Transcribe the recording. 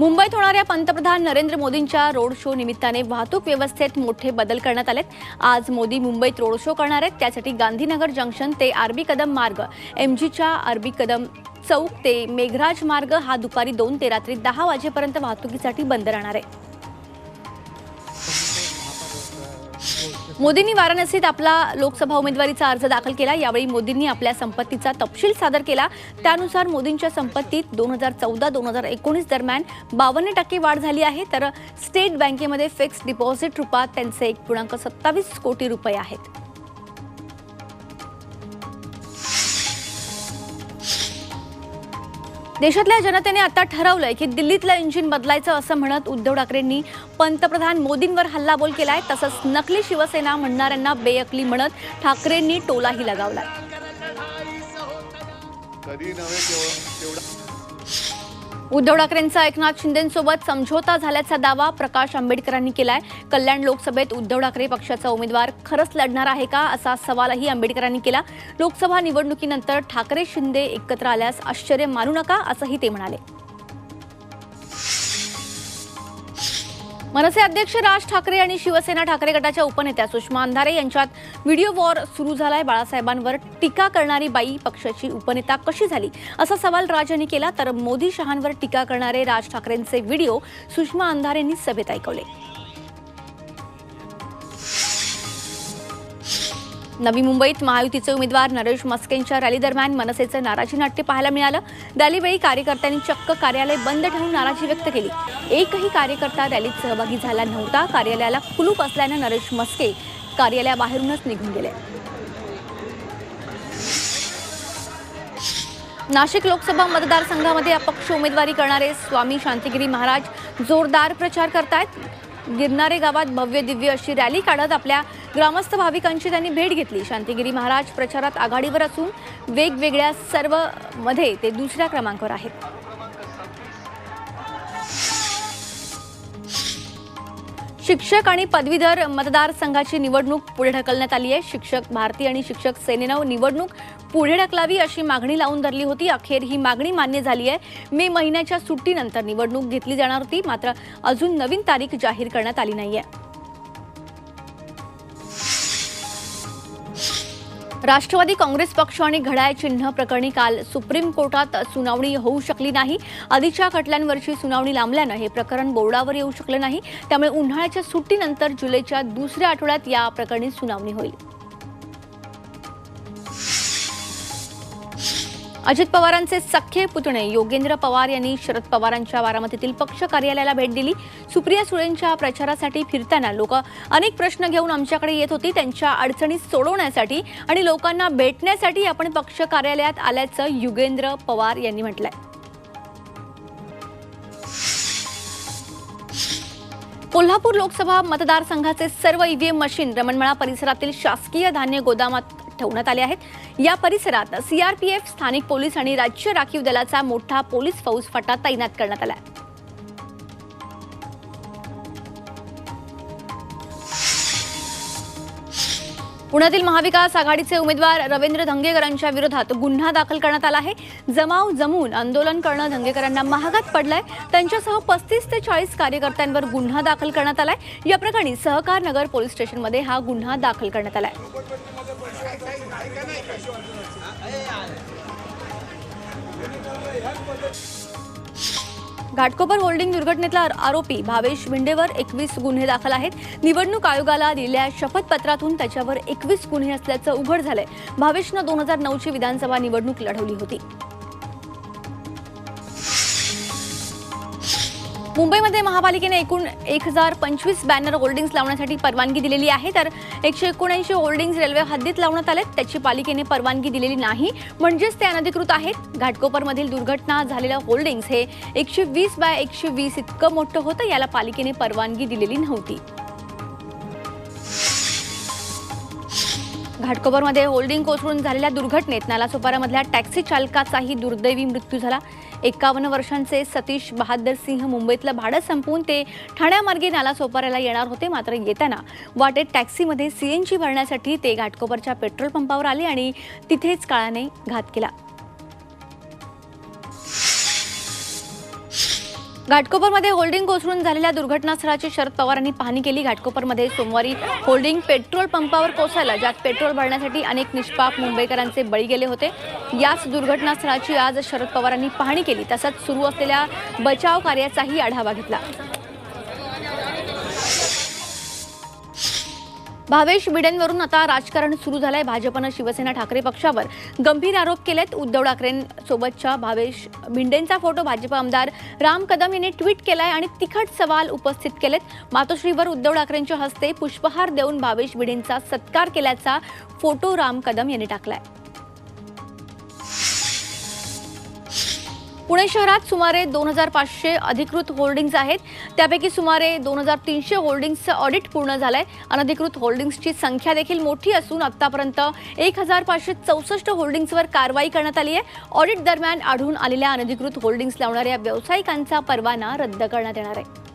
मुंबईत होणाऱ्या पंतप्रधान नरेंद्र मोदींच्या रोड शो निमित्ताने वाहतूक व्यवस्थेत मोठे बदल करण्यात आलेत. आज मोदी मुंबईत रोड शो करणार आहेत. त्यासाठी गांधीनगर जंक्शन ते आरबी कदम मार्ग एमजीच्या आरबी कदम चौक ते मेघराज मार्ग हा दुपारी दोन ते रात्री दहा वाजेपर्यंत वाहतुकीसाठी बंद राहणार आहे. मोदींनी वाराणसीत आपला लोकसभा उमेदवारीचा अर्ज दाखल केला. यावेळी मोदींनी आपल्या संपत्तीचा तपशील सादर केला. त्यानुसार मोदींच्या संपत्तीत दोन हजार चौदा दोन हजार एकोणीस दरम्यान बावन्न टक्के वाढ झाली आहे. तर स्टेट बँकेमध्ये फिक्स्ड डिपॉझिट रूपात त्यांचे एक पूर्णांक सत्तावीस कोटी रुपये आहेत. देशातल्या जनतेने आता ठरवलंय की दिल्लीतलं इंजिन बदलायचं असं म्हणत उद्धव ठाकरेंनी पंतप्रधान मोदींवर हल्लाबोल केलाय तसंच नकली शिवसेना म्हणणाऱ्यांना बेअकली म्हणत ठाकरेंनी टोलाही लगावलाय. उद्धव ठाकरेंचा एकनाथ शिंदेसोबत समझोता झाल्याचा दावा प्रकाश आंबेडकरांनी केलाय. कल्याण लोकसभेत उद्धव ठाकरे पक्षाचा उमेदवार खरंच लढणार आहे का असा सवालही आंबेडकरांनी केला. लोकसभा निवडणुकीनंतर ठाकरे शिंदे एकत्र आल्यास आश्चर्य मानू नका असंही ते म्हणाले. मनसे अध्यक्ष राज ठाकरे आणि शिवसेना ठाकरे गटाच्या उपनेत्या सुषमा अंधारे यांच्यात व्हिडिओ वॉर सुरू झालाय. बाळासाहेबांवर टीका करणारी बाई पक्षाची उपनेता कशी झाली? असा सवाल राज यांनी केला तर मोदी शहांवर टीका करणारे राज ठाकरेंचे व्हिडिओ सुषमा अंधारेंनी सभेत ऐकवले. नवी मुंबईत महायुतीचे उमेदवार नरेश मस्केंच्या रॅली दरम्यान मनसेचं नाराजी नाट्य पाहायला मिळालं. रॅलीवेळी कार्यकर्त्यांनी चक्क कार्यालय बंद ठेवून नाराजी व्यक्त केली. एकही कार्यकर्ता रॅलीत सहभागी झाला नव्हता. कार्यालयाला कुलूप असल्यानं नरेश मस्के कार्यालयाबाहेरूनच निघून गेले. नाशिक लोकसभा मतदारसंघामध्ये अपक्ष उमेदवारी करणारे स्वामी शांतिगिरी महाराज जोरदार प्रचार करतायत. गिरणारे गावात भव्य दिव्य अशी रॅली काढत आपल्या ग्रामस्थ भाविकांची त्यांनी भेट घेतली. शांतिगिरी महाराज प्रचारात आघाडीवर असून वेगवेगळ्या सर्वमध्ये ते दुसऱ्या क्रमांकावर आहेत. शिक्षक आणि पदवीधर मतदारसंघाची निवडणूक पुढे ढकलण्यात आली आहे. शिक्षक भारती आणि शिक्षक सेनेनं निवडणूक पुढे ढकलावी अशी मागणी लावून धरली होती. अखेर ही मागणी मान्य झाली आहे. मे महिन्याच्या सुट्टीनंतर निवडणूक घेतली जाणार होती. मात्र अजून नवीन तारीख जाहीर करण्यात आली नाहीये. राष्ट्रवादी काँग्रेस पक्ष आणि घड्याळ चिन्ह प्रकरणी काल सुप्रीम कोर्टात सुनावणी होऊ शकली नाही. आधीच्या खटल्यांवरची सुनावणी लांबल्यानं हे प्रकरण बोर्डावर येऊ शकलं नाही. त्यामुळे उन्हाळ्याच्या सुट्टीनंतर जुलैच्या दुसऱ्या आठवड्यात या प्रकरणी सुनावणी होईल. अजित पवारांचे सख्खे पुतणे योगेंद्र पवार यांनी शरद पवारांच्या बारामतीतील पक्ष कार्यालयाला भेट दिली. सुप्रिया सुळेंच्या प्रचारासाठी फिरताना लोक अनेक प्रश्न घेऊन आमच्याकडे येत होती. त्यांच्या अडचणी सोडवण्यासाठी आणि लोकांना भेटण्यासाठी आपण पक्ष कार्यालयात आल्याचं युगेंद्र पवार यांनी म्हटलंय. कोल्हापूर लोकसभा मतदारसंघाचे सर्व ईव्हीएम मशीन रमणमळा परिसरातील शासकीय धान्य गोदामात ठेवण्यात आले आहेत. या परिसरात सीआरपीएफ स्थानिक पोलीस आणि राज्य राखीव दलाचा मोठा पोलीस फौज फटा तैनात करण्यात आला आहे पुण्यातील महाविकास आघाडीचे उमेदवार रवींद्र धंगेकरांच्या विरोधात गुन्हा दाखल करण्यात आला आहे. जमाव जमून आंदोलन करणं धंगेकरांना महागात पडलंय. त्यांच्यासह पस्तीस ते चाळीस कार्यकर्त्यांवर गुन्हा दाखल करण्यात आलाय. या प्रकरणी सहकार नगर पोलीस स्टेशनमध्ये हा गुन्हा दाखल करण्यात आलाय. घाटकोपर होल्डिंग दुर्घटनेतला आरोपी भावेश भिंडेवर एकवीस गुन्हे दाखल आहेत. निवडणूक आयोगाला दिलेल्या शपथपत्रातून त्याच्यावर एकवीस गुन्हे असल्याचं उघड झालंय. भावेशनं दोन हजार नऊची विधानसभा निवडणूक लढवली होती. मुंबईमध्ये महापालिकेने एकूण एक हजार पंचवीस बॅनर होल्डिंग्स लावण्यासाठी परवानगी दिलेली आहे. तर एकशे एकोणऐंशी होल्डिंग्स रेल्वे हद्दीत लावण्यात आलेत. त्याची पालिकेने परवानगी दिलेली नाही. म्हणजेच ते अनधिकृत आहेत. घाटकोपरमधील दुर्घटना झालेल्या होल्डिंग्स हे एकशे वीस बाय एकशे वीस इतकं मोठं होतं. याला पालिकेने परवानगी दिलेली नव्हती. घाटकोपरमध्ये होल्डिंग कोसळून झालेल्या दुर्घटनेत नालासोपारामधल्या टॅक्सी चालकाचाही दुर्दैवी मृत्यू झाला. एकावन्न वर्षांचे सतीश बहादर सिंह मुंबईतलं भाडं संपवून ते ठाण्यामार्गे नालासोपाऱ्याला येणार होते मात्र येताना वाटेत टॅक्सीमध्ये सीएनजी भरण्यासाठी ते घाटकोपरच्या पेट्रोल पंपावर आले आणि तिथेच काळाने घात केला. घाटकोपरमध्ये होल्डिंग कोसळून झालेल्या दुर्घटनास्थळाची शरद पवारांनी पाहणी केली. घाटकोपरमध्ये सोमवारी होल्डिंग पेट्रोल पंपावर कोसळला ज्यात पेट्रोल भरण्यासाठी अनेक निष्पाप मुंबईकरांचे बळी गेले होते. याच दुर्घटनास्थळाची आज शरद पवारांनी पाहणी केली. तसंच सुरू असलेल्या बचाव कार्याचाही आढावा घेतला. भावेश भिडेंवरून आता राजकारण सुरू झालंय. भाजपनं शिवसेना ठाकरे पक्षावर गंभीर आरोप केलेत. उद्धव ठाकरेंसोबतच्या भावेश भिंडेंचा फोटो भाजप आमदार राम कदम यांनी ट्विट केलाय आणि तिखट सवाल उपस्थित केलेत. मातोश्रीवर उद्धव ठाकरेंच्या हस्ते पुष्पहार देऊन भावेश भिडेंचा सत्कार केल्याचा फोटो राम कदम यांनी टाकलाय. पुणे शहरात सुमारे दोन हजार पाचशे अधिकृत होल्डिंग्ज आहेत. त्यापैकी सुमारे दोन हजार तीनशे होल्डिंग्सचं ऑडिट पूर्ण झालंय. अनधिकृत होल्डिंग्सची संख्या देखील मोठी असून आतापर्यंत एक हजार पाचशे चौसष्ट होल्डिंग्सवर कारवाई करण्यात आली आहे. ऑडिट दरम्यान आढळून आलेल्या अनधिकृत होल्डिंग्स लावणाऱ्या व्यावसायिकांचा परवाना रद्द करण्यात येणार आहे.